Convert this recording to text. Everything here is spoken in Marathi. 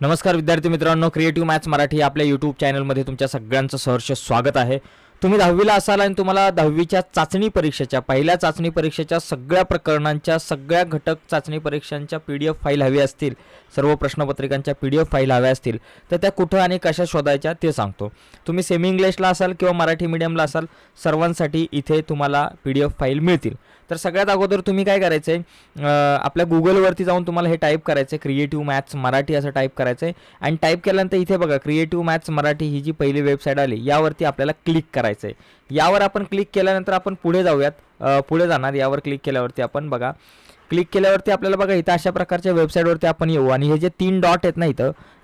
नमस्कार विद्यार्थी मित्रांनो क्रिएटिव्ह मॅथ्स मराठी आपल्या यूट्यूब चॅनलमध्ये तुमच्या सगळ्यांचं सहर्ष स्वागत आहे. तुम्ही दहावीला असाल आणि तुम्हाला दहावीच्या चाचणी परीक्षेच्या पहिल्या चाचणी परीक्षेच्या सगळ्या प्रकरणांच्या सगळ्या घटक चाचणी परीक्षांच्या पी डी एफ फाईल हवी असतील सर्व प्रश्नपत्रिकांच्या पी डी एफ फाईल हव्या असतील तर त्या कुठं आणि कशा शोधायच्या ते सांगतो. तुम्ही सेमी इंग्लिशला असाल किंवा मराठी मीडियमला असाल सर्वांसाठी इथे तुम्हाला पी डी एफ फाईल मिळतील. तर सगळ्यात अगोदर तुम्ही काय करायचं आहे आपल्या गुगलवरती जाऊन तुम्हाला हे टाईप करायचं आहे क्रिएटिव्ह मॅथ्स मराठी असं टाईप करायचं आहे आणि टाईप केल्यानंतर इथे बघा क्रिएटिव्ह मॅथ्स मराठी ही जी पहिली वेबसाईट आली यावरती आपल्याला क्लिक करायचं आहे यावर आपण क्लिक केल्यानंतर आपण पुढे जाऊयात. पुढे जाणार. यावर क्लिक केल्यावरती आपण बघा. क्लिक केल्यावरती आपल्याला बघा इथं अशा प्रकारच्या वेबसाईटवरती आपण येऊ. आणि हे जे तीन डॉट आहेत ना इथं